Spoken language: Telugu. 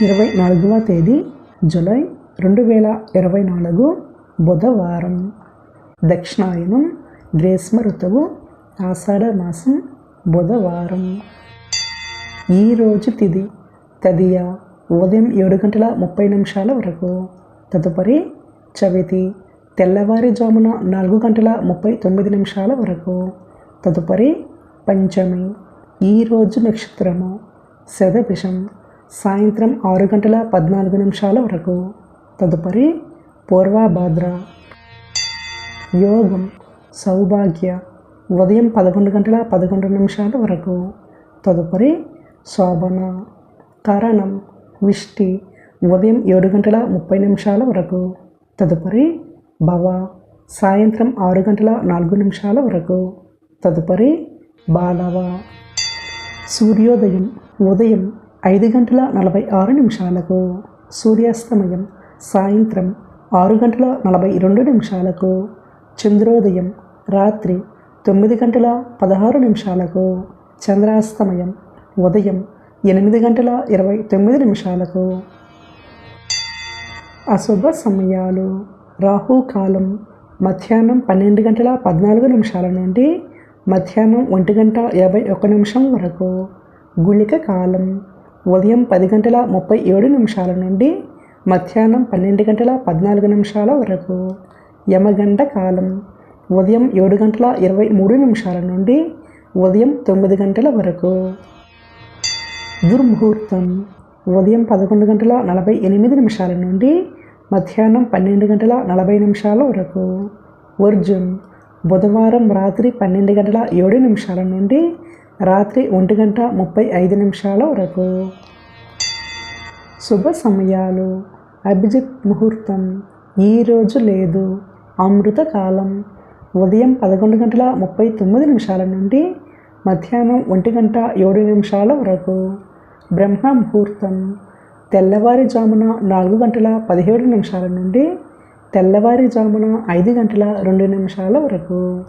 ఇరవై నాలుగవ తేదీ జులై రెండు వేల ఇరవై నాలుగు బుధవారం. దక్షిణాయనం గ్రీష్మ ఋతువు ఆషాఢ మాసం బుధవారం. ఈరోజు తిది తదియ ఉదయం ఏడు గంటల ముప్పై నిమిషాల వరకు. తదుపరి చవితి తెల్లవారుజామున నాలుగు గంటల ముప్పై తొమ్మిది నిమిషాల వరకు. తదుపరి పంచమి ఈరోజు నక్షత్రము శతభిషం. సాయంత్రం ఆరు గంటల పద్నాలుగు నిమిషాల వరకు. తదుపరి పూర్వభాద్ర. యోగం సౌభాగ్య. ఉదయం పదకొండు గంటల పదకొండు నిమిషాల వరకు. తదుపరి శోభన. కరణం విష్టి. ఉదయం ఏడు గంటల ముప్పై నిమిషాల వరకు. తదుపరి భవ. సాయంత్రం ఆరు గంటల నాలుగు నిమిషాల వరకు. తదుపరి బాలవ. సూర్యోదయం ఉదయం ఐదు గంటల నలభై ఆరు నిమిషాలకు సూర్యాస్తమయం సాయంత్రం ఆరు గంటల నలభై రెండు నిమిషాలకు చంద్రోదయం రాత్రి తొమ్మిది గంటల పదహారు నిమిషాలకు చంద్రాస్తమయం ఉదయం ఎనిమిది గంటల ఇరవై తొమ్మిది నిమిషాలకు. అశుభ సమయాలు. రాహుకాలం మధ్యాహ్నం పన్నెండు గంటల పద్నాలుగు నిమిషాల నుండి మధ్యాహ్నం ఒంటి గంట యాభై ఒక్క నిమిషం వరకు. గుళిక కాలం ఉదయం పది గంటల ముప్పై ఏడు నిమిషాల నుండి మధ్యాహ్నం పన్నెండు గంటల పద్నాలుగు నిమిషాల వరకు. యమగండ కాలం. ఉదయం ఏడు గంటల ఇరవై మూడు నిమిషాల నుండి ఉదయం తొమ్మిది గంటల వరకు. దుర్ముహూర్తం. ఉదయం పదకొండు గంటల నలభై ఎనిమిది నిమిషాల నుండి మధ్యాహ్నం పన్నెండు గంటల నలభై నిమిషాల వరకు. వర్జున్ బుధవారం రాత్రి పన్నెండు గంటల ఏడు నిమిషాల నుండి రాత్రి ఒంటి గంట ముప్పై ఐదు నిమిషాల వరకు. శుభ సమయాలు. అభిజిత్ ముహూర్తం. ఈరోజు లేదు. అమృతకాలం ఉదయం పదకొండు గంటల ముప్పై తొమ్మిది నిమిషాల నుండి మధ్యాహ్నం ఒంటి గంట ఏడు నిమిషాల వరకు. బ్రహ్మ ముహూర్తం. తెల్లవారుజామున నాలుగు గంటల పదిహేడు నిమిషాల నుండి తెల్లవారుజామున ఐదు గంటల రెండు నిమిషాల వరకు.